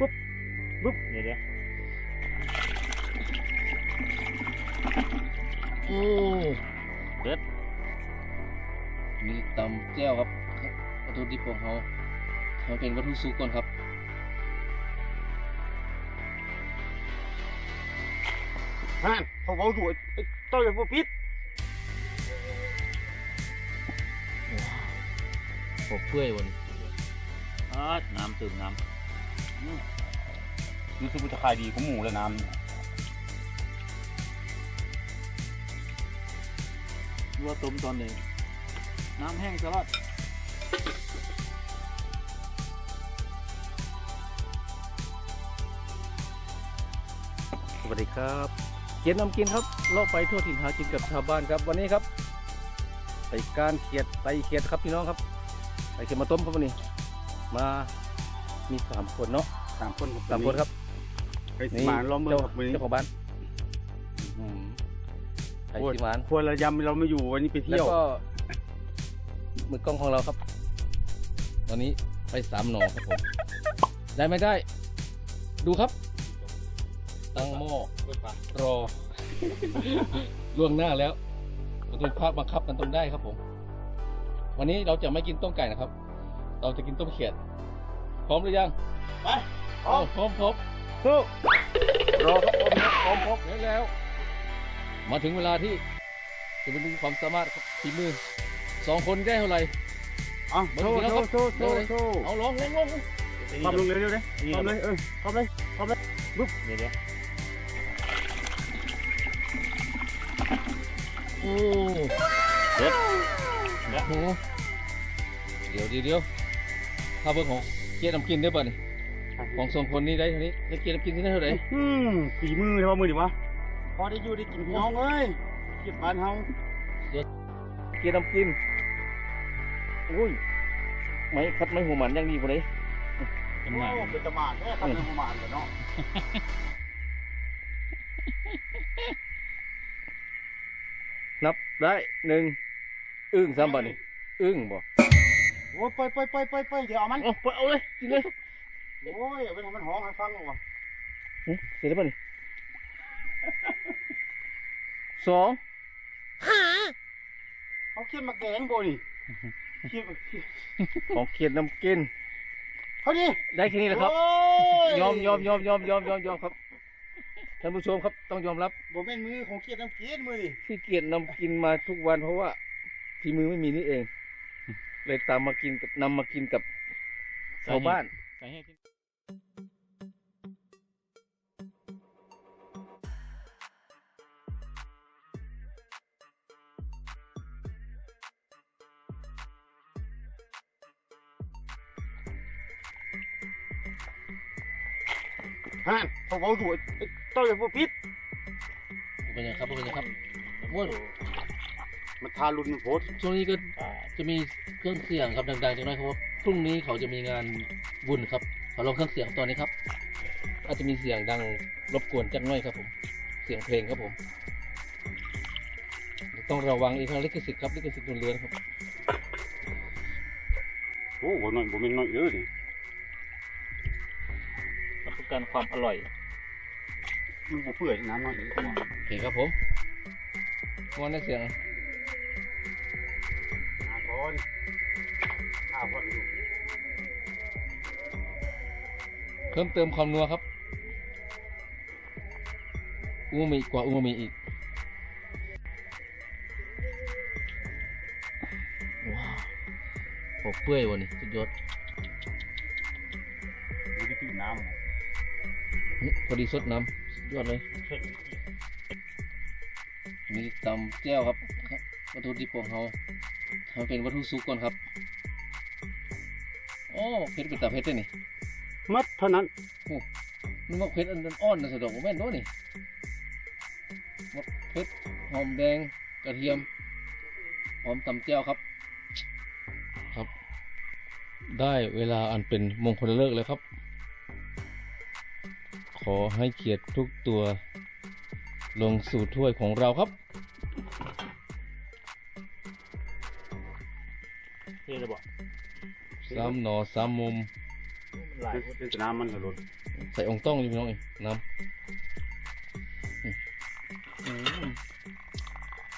ปุ๊บปุ๊บเดี๋ยวเดี๋ยวโอ้เด็ดมีตำแจ้วครับวัตถุดิบของเขาทำเป็นวัตถุสุกก่อนครับฮันเขาบอกอยู่ไอ้เต้าอย่าพูดพิษปกเปื่อยวันอ่าน้ำตื่มน้ำ รู้สึกว่าจะขายดีกว่าหมูแล้วน้ำว่าต้มตอนนี้น้ำแห้งสลัดสวัสดีครับเกียรตินำกินครับเลาะไปทั่วถิ่นหากินกับชาวบ้านครับวันนี้ครับไปการเขียดไตเขียดครับพี่น้องครับไตเขียดมาต้มครับวันนี้ มามีสามคนเนาะสามคนครับสามคนครับ ไปสิมาล้อมเมืองเจ้าครับวันนี้เจ้าของบ้านอืมไทยโอ้ยสิมานครัวระยำเราไม่อยู่วันนี้ไปแล้เที่ยววก็มือกล้องของเราครับ ตอนนี้ไปสามหน่อครับผมได้ไม่ได้ ดูครับ ตั้งหม้อรอล่วงหน้าแล้วเราต้องภาคบังคับกันต้องได้ครับผม วันนี้เราจะไม่กินต้มไก่นะครับ เราจะกินต้มเขียด พร้อมหรือยัง ไปพร้อมพร้อมพร้อม สู้รอครับผมนะพร้อมพร้อมแล้วแล้ว มาถึงเวลาที่จะไปดูความสามารถครับฝีมือสองคนได้เท่าไหร่เอาเบิ่งสู้ทีละครับสู้สู้เร็สู้วเลยสู้เอาลองลองลองความลงเร็วเร็วเลยความเลยเออความเลยความเลยปุ๊บเดี๋ยวเดี๋ยวโอ้เด็ดโหเดี๋ยวเดี๋ยวเดี๋ยวถ้าเบิ่งของเกียรตินำกินได้ป่ะนี่ ของสองคนนี้ได้เท่านี้ได้เกียรตินำกินที่ได้เท่าไหร่อืมฝีมือเท่ามือดิวะพอได้อยู่ได้กินพี่น้องเอ้ยเก็บบ้านเฮาเกียรตินำกินอุ้ยไม่คัดไม่หัวหมันอยังดีกว่าเลยโอ้เป็นตะหมานแค่ทำเป็นประมาณเลยเนาะนับได้หนึ่งอึ้งซ้ำบ่นี่อึ้งบ่โอ้ยไปไปไปไปไปเดี๋ยวเอามันเอาไปเอาเลยกินเลย โอ้ยเอาไปทำมันห้องให้ฟังก่อนเอ๊ะเสร็จแล้วป่ะนี่สองเขาเขียนมาแกงโบนี่เขียนของเขียดน้ำกินเขาดิได้แค่นี้แหละครับโอ้ยอมยอมยอมยอมยอมยอมยอมครับท่านผู้ชมครับต้องยอมรับบ่เป็นมือของเขียนน้ำเขียนมือดิที่เกียรตินำกินมาทุกวันเพราะว่าฝีมือไม่มีนี่เอง เลยตามมากินกับนำมากินกับชาวบ้าน ใส่ให้ที่ฮันเขาบอกอยู่ไอ้เต้ มันทารุณโพสช่วงนี้ก็จะมีเครื่องเสียงครับดังๆจังเลยครับว่าพรุ่งนี้เขาจะมีงานบุญครับขอลองเครื่องเสียงตอนนี้ครับ อาจจะมีเสียงดังรบกวนจังหน่อยครับผม เสียงเพลงครับผม ต้องระวังอีกครับลิขสิทธิ์ครับลิขสิทธิ์บนเรือนะครับโอ้โหหน่อยบ่เป็นหน่อยเด้อนี่รับประกันความอร่อยมันบ่เปื่อยน้ำหน่อยเด้อโอเคครับผมวันได้เสียง อาก่อนข้าวพอดอยู่เพิ่มเติมความนัวครับอูมามิกว่าอูมามิอีกว้าวโอ้เปื่อยวันนี้สุดยอดดูที่ตื่นน้ำนะอื้อพอดีสดน้ำสุดยอดเลยมีตำแจ้วครับวัตถุดิบของเขา ทำเป็นวัตถุสุกก่อนครับ โอ้เพชรเป็นตาเพชรด้วยนี่มัดเท่านั้นนึกว่าเพชรอันอ่อนนะสะดอกว่าแม่นด้วยนี่มะเพชรหอมแดงกระเทียมหอมตำแจ้วครับ ครับ ได้เวลาอันเป็นมงคลเลิกแล้วครับ ขอให้เกียรติทุกตัว ลงสู่ถ้วยของเราครับ สามหนอสามมุมหลายเป็นน้ำมันเหรอรถอใส่องค์ต้องอยู่พี่น้องเองน้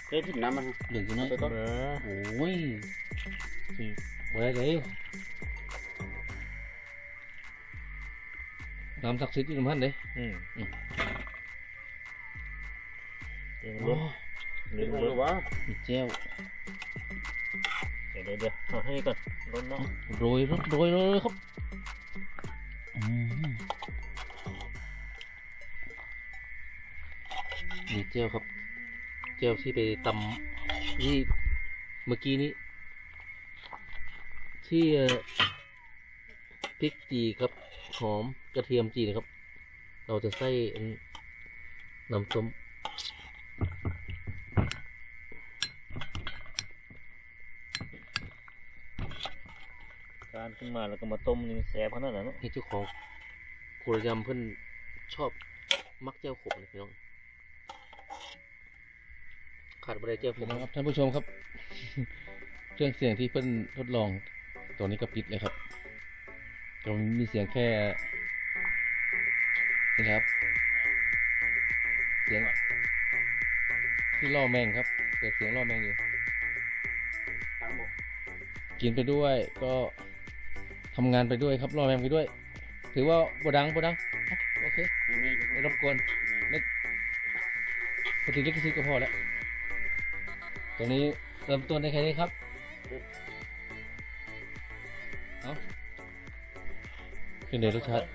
เจ๊ทิ่มน้ำมันำเหลืองอยู่น้อยไปก่อนเออโอ้ยสิบ่ได้เลยน้ำศักดิ์สิทธิ์ที่สำคัญเลยอืมอืมเดี๋ยวโอ้รถเดี๋ยวลรงถดูว่ามีแจ้ว เดี๋ยวเดี๋ยวเดี๋ยวเอาให้ก่อนรถเนาะโรยรสโรยเลยครับอืมมีเจลครับ เจลที่ไปตำที่เมื่อกี้นี้ ที่เอ่อพริกจีครับ หอมกระเทียมจีนะครับ เราจะใส่อันน้ำส้ม การ ขึ้นมาแล้วก็มาต้มนี่มันแซ่บขนาดนั้นเนาะนี่เจ้าของโครยำเพิ่นชอบมักเจ้าขมเลยพี่น้องขาดบริเจ้าผมครับท่านผู้ชมครับ เครื่องเสียงที่เพิ่นทดลองตัวนี้ก็ปิดเลยครับก็มีเสียงแค่นี่ครับ เสียงที่ล่อแมงครับเกิดเสียงล่อแมงอยู่ทางบกกินไปด้วยก็ ทำงานไปด้วยครับล่อแมงไปด้วย ถือว่าบดังบดังอะโอเคนี่นี่ไม่รบกวนพอถึงลิขสิทธิ์ก็พอแล้วตัวนี้เริ่มต้นได้แค่นี้ครับเอาเป็นเดรสชาติ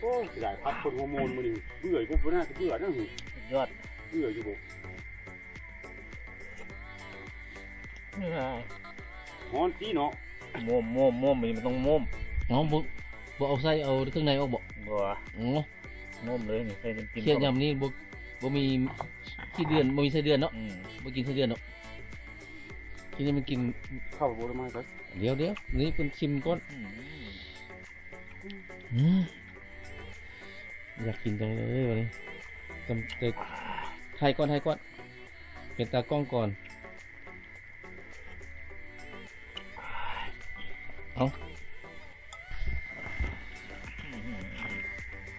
โอ้ยใหญ่พัดคนฮอร์โมนมันนี่เบื่อกูบ่น่าจะเบื่อนะหึสุดยอดเบื่ออยู่บ่นี่ไงฮอนตีเนาะ ม่วมม่วมม่วมมันต้องม่วมอ๋อบ่บ่เอาไส้เอาเครื่องในออกบ่บัวอ๋อม่วมเลยนี่ใส่น้ำจิ้มเขียนยำนี่บ่บ่มีขี้เดือนบ่มีไส้เดือนเนาะอืมบ่กินไส้เดือนเนาะทีนี้มันกินเข้าบ่ได้มาครับเดี๋ยวเดี๋ยวนี่เป็นชิมก่อนอืมอืมอยากกินจังเลยวันนี้จำแต่ไทยก่อนไทยก่อนเป็นตากล้องก่อน เอา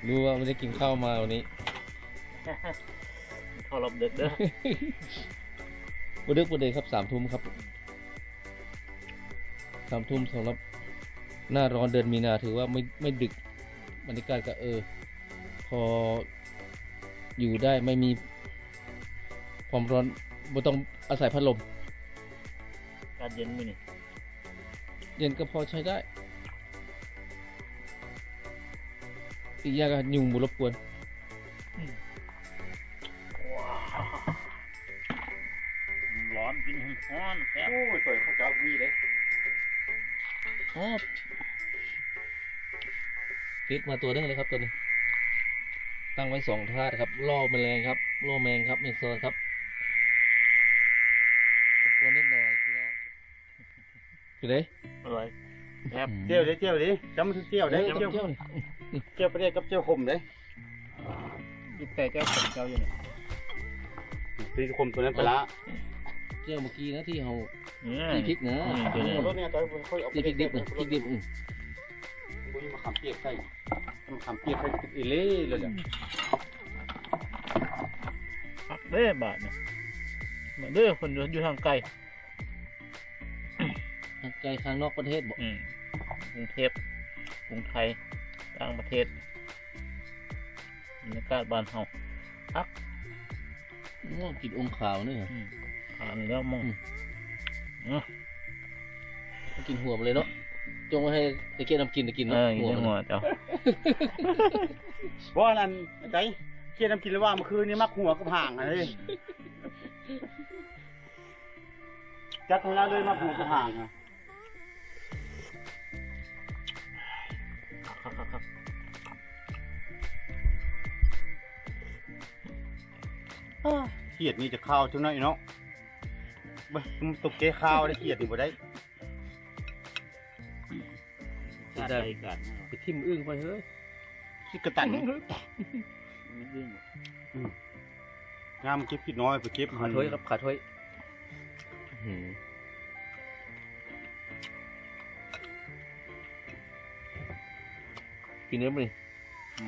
ดูว่าไม่ได้กินข้าวมาวันนี้ เข้ารอบดึกเด้อวันดึกวันเดยครับสามทุ่มครับสามทุ่มสำหรับหน้าร้อนเดือนมีนาถือว่าไม่ไม่ดึกบรรยากาศก็เออ พออยู่ได้ไม่มีความร้อนไม่ต้องอาศัยพัดลมอากาศเย็นมื้อนี่ เย็นก็พอใช้ได้ อีกอย่างก็ยุงบุรบกวนร้อนกินร้อนแซ่บโอ้ยต่อยข้าวเจ้ามีเลยอ๋อฟิตมาตัวนึงเลยครับตัวนี้ ตั้งไว้สองธาตุครับล่อแมลงครับล่อแมงครับเมโซนครับรบกวนนิดหน่อยพี่น้อง คือไดอร่อยแซ่บเจียวเด้เจียวเด้จำมันเจียวเด้เจีเจียวยวนี่เจียวประเดี๋ยวกับเจียวขมเด้อีแต่เจ้าของเจ้าอยู่นี่ตีขมตัวนั้นไปละเจียวเมื่อกี้นะที่เรานี่ที่พริกนะอืมตัวนี้รถเนี่ยต่อยค่อยเอาที่พริกดิบนะพริกดิบอืมบุญมาขำเปียกใส่มาขำเปียกใส่ติดอีเล่เลยแหละพักเด้อบาทเนี่ยมาเด้อคนอยู่อยู่ทางไกล ไกลข้างนอกประเทศบอกอืมกรุงเทพกรุงไทยต่างประเทศบรรยากาศบ้านเฮาง้อกินอมขาวนี่เหรออืมอ่านแล้วมองอืมอืมกินหัวมันเลยเนาะจงไว้ให้ตะเกียบน้ำกินตะกินเอเนาะออยู่ในมันหัวเจ้าเพราะว่านั่นใจเครียดน้ำกินแล้วว่าเมื่อคืนนี้มักหัวกับห่างอะไรจัดให้เราเลยมักหัวกับห่างอะ เครียดนี่จะข้าวจังหน่อยเนาะบ้ยมันตกเกข้าวได้เครียดนี่บ่ได้ชาติใดกันไปทิ่มอึ้งไปเฮ้ยคิดกระตันงามเก็บคิดน้อยไปเก็บขาถ้วยครับขาถ้วยกินเนี้ยมั้ย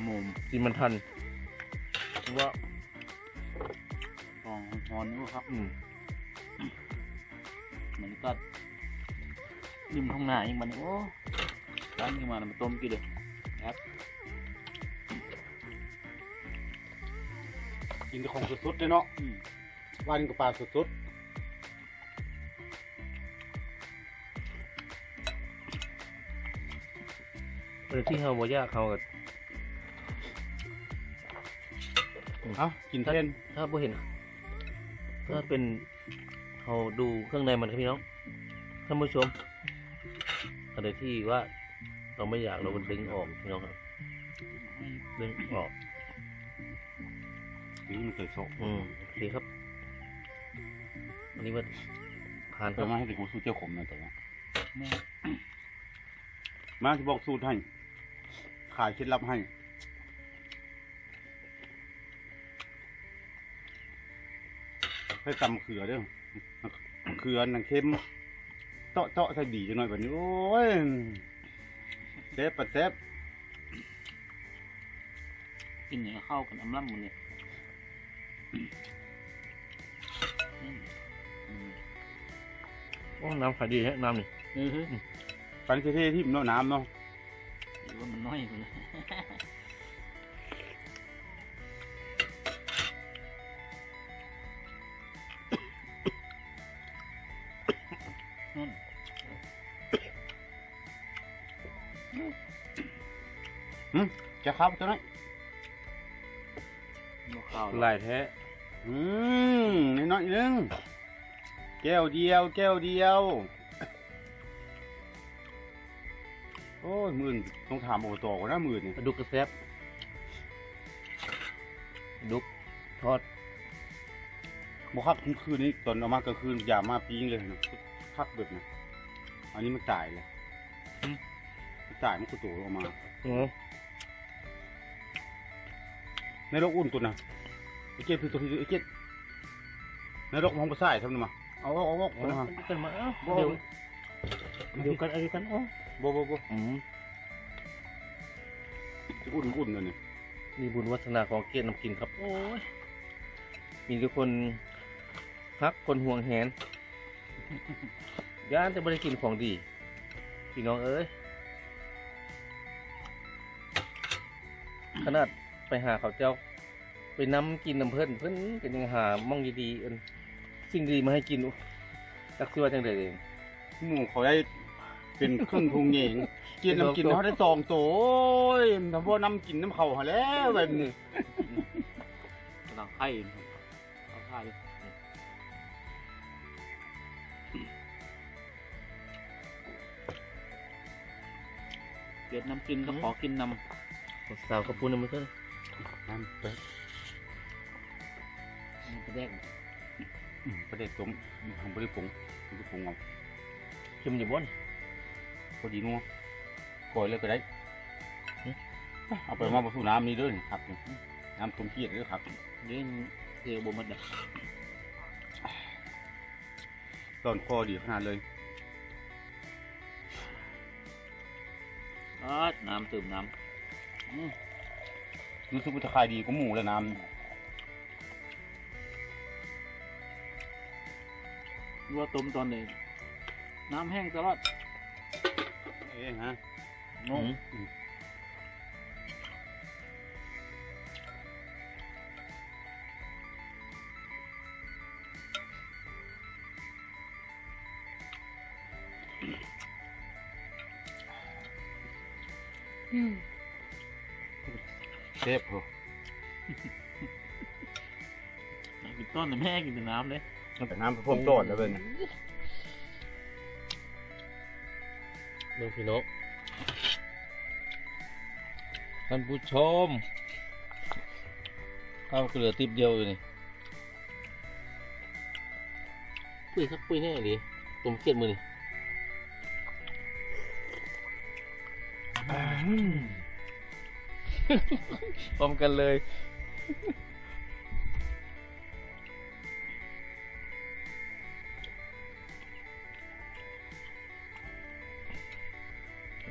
มุมกินมันทันเพราะว่า องฮอนนี่ครับอืมเหมือนก็ริมท้องนาอีกมันโอ้ร้านนี้มามาต้มกินเลยครับกินแต่ของสดๆเลยเนาะอืมว่านี่ก็ปลาสดเออที่เฮาบ่ยากเขาก็ๆเอ้ากินเท่นถ้าบ่เห็น ถ้าเป็นเราดูเครื่องในมันครับพี่น้องท่านผู้ชมอะไรที่ว่าเราไม่อยากเราก็ดึงออกพี่น้องครับดึงออกถึงมันเคยโซะอืมโอเคครับ อันนี้ว่าผ่านคแต่รับมาให้แต่กูสู้เจ้าขมหน่อยแต่ว่าแม่มาจะบอกสูตรให้ขายเคล็ดลับให้ ให้ตำมะเขือเด้อมะเขือนังเค็มเตาะเตาะใส่บีจังหน่อยแบบนี้โอ้ยเซฟปัดเซฟกินอย่างกับข้าวกันอำล่ำมันเนี่ยอืมอืมโอ้น้ำขายดีฮะน้ำนี่เออเฮ้ยปันเท่ๆที่มันเนาะน้ำเนาะหรือว่ามันน้อยกว่าเลย จะครับตัวนั้นมะข้าวลายแท้อืมน้อยๆนึงแก้วเดียว แก้วเดียว โอ้ยหมื่นต้องถามโอตก่อนนะหมื่นเนี่ยปลาดุกกระแซบปลาดุกทอดบ่คักทุกคืนนี้ตอนเอามากลางคืนอย่ามาปิ้งเลยนะคักแบบนะอันนี้มันจ่ายเลยมันจ่ายมันก็โตออกมาอือ ในรกอุ่นตัวน่ะไอ้เจ็ดคือตัวที่ไอ้เจ็ดในรกมองกระส่ายทำนี่มาเอาเอาเอาเอาเอาเอาเอากันมาเอ้าเดี๋ยวเดี๋ยวกันเอาเดี๋ยวกันโอ้บ่บ่บ่อืมอุ่นอุ่นเลยนี่มีบุญวัฒนาของเกียรตินำกินครับ โอ้ยมีทุกคนพักคนห่วงแหนย่านจะไม่ได้กินของดีพี่น้องเอ้ยขนาด ไปหาเขาเจ้า ไปน้ำกินน้ำเพิ่นเพิ่นก็ยังหามั่งดีๆเอิ้นสิ่งดีมาให้กินอุ๊ยจักสิว่าจังไดเองหมูเขาได้เป็นครึ่งทุงเองกินน้ำกินเขาได้สองโตโอ้ยทำพวกน้ำกินน้ำเขาหาแล้วแบบนี้กำลังไข่นะครับเอาไข่ดิเกลียดน้ำกินก็ขอกินน้ำสาวกระปุนนำมันเถอะ น้ำไปมันจะแดกอืมประเด็กต้มทำประเด็กผงประเด็กผงเอาชิมอยู่บ่นพอดีนัวก่อยเลยก็ได้หึเอาไปมาผสมน้ำนี่เด้วยครับนี่น้ำต้มเกี๊ยดเด้วยครับเดี๋ยวเดี๋ยวบ่หมดเด้อตอนคอดีขนาดเลยอาดน้ำเติมน้ำอืม รู้สึกว่าจะขายดีกว่าหมูแล้วน้ว่าต้มตอนนี้น้ำแห้งตลอดำเอ๊ะฮะโน่อืม เซฟเหรอกินต้นแต่แม่กินแต่น้ำเลยแต่น้ำเพิ่มโดดแล้วเว้ยเนี่ยเมืองพี่น้องท่านผู้ชมข้าวเกลือติบเดียวอยู่นี่ปุ้ยครับปุ้ยแน่เลยต้มเกียดมือนี่ พร้อมกันเลย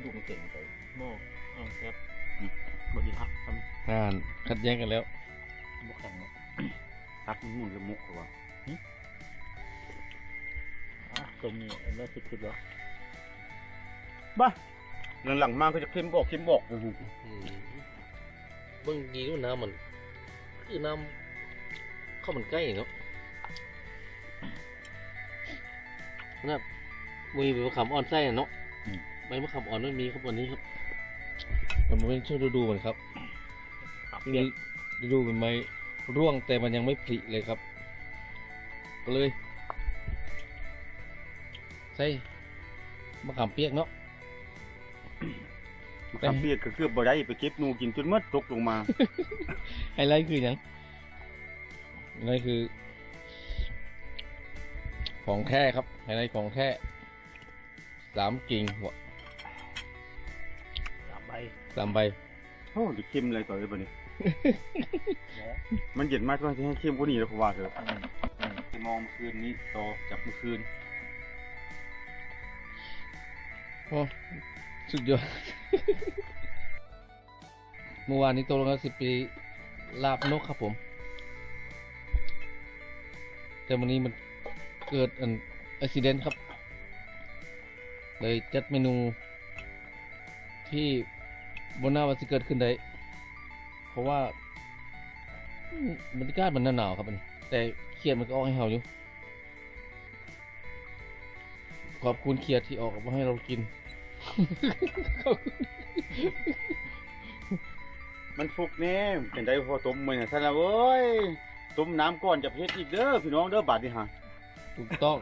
ดูมันเก่งไปโม่เอาครับอืมอ่านขัดแย้งกันแล้วบุกแข่งเนาะซักมันหมุนละมุกเหรอวะอะตรงนี้อันนี้สิบสิบแล้วบ้าหลังๆมาก็จะเข้มบอกเข้มบอกอื้อหือ เบิ่งดีด้วยน้ำมัน คือน้ำข้าวมันไก่เนาะนะมีใบมะขามอ่อนไส้อะเนาะใบมะขามอ่อนไม่มีครับวันนี้ครับมันเป็นช่วงฤดูมันครับครับฤดูฤดูเป็นไม้ร่วงแต่มันยังไม่ผลิเลยครับ ก็เลยใส่มะขามเปียกเนาะ มะขามเปียกก็คือบ่ได้ไปเก็บหนูกินจนหมดตกลงมาไฮไลท์คืออย่างไฮไลท์คือ ของแท้ครับไฮไลท์ของแท้สามกิ่งหัวสามใบสามใบโอ้ดิเข้มเลยต่อเลยบัดนี้เนาะมันเย็นมากว่าจะให้เข้มกว่านี้แล้วเพราะว่าเถอะอืมอืมไปมองเมื่อคืนนี้ต่อจากเมื่อคืนโอ้ สุดยอด เมื่อวานนี้ตกลงกันสิบปีลาบนกครับผม แต่วันนี้มันเกิดอันอุบิเหตุครับ เลยจัดเมนูที่บนหน้าว่าจะเกิดขึ้นได้ เพราะว่าบรรยากาศมันหนาวๆครับมันแต่เขียดมันก็ออกให้เฮาอยู่ ขอบคุณเขียดที่ออกมาให้เรากิน มันฟุกแน่เป็นได้พอต้มมื้อน่ะซั่นละเว้ยต้มน้ำก่อนจะเฮ็ดอีกเด้อพี่น้องเด้อบาดนี้ฮะถูกต้อง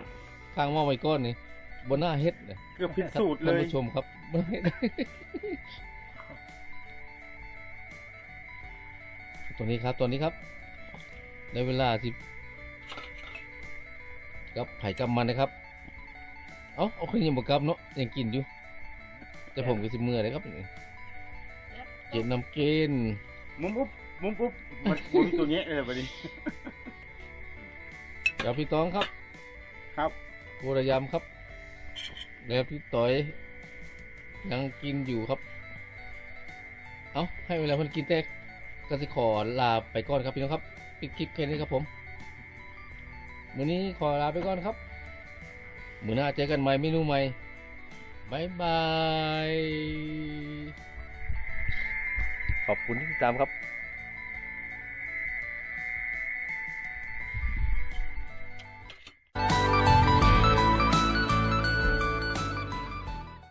ข้างหม้อไว้ก้อนนี่บนหน้าเฮ็ดเนี่ยเกือบผิดสูตรเลท่านยผู้ชมครับบนหน้าเฮ็ดตัวนี้ครับตัวนี้ครับในเวลาสิกับไผ่กับมันนะครับ เอ้าเอาขึ้นยังบกับเนาะยังกินอยู่ แต่ผมก็สิเมื่อยเลยครับเก็บน้ำกินมุมปุ๊บมุมปุ๊บมันบ่มีตัวเนี้ยเลยบัดนี้เดี๋ยวพี่ต้องครับครับโบรยามครับแล้วพี่ต่อยยังกินอยู่ครับ เอาให้เวลาเพิ่นกินแต่ก็สิขอลาไปก่อนครับพี่น้องครับปิดคลิปแค่นี้ครับผมมื้อนี้ขอลาไปก่อนครับ มื้อหน้าเจอกันใหม่เมนูใหม่ บายบาย ขอบคุณที่ติดตามครับ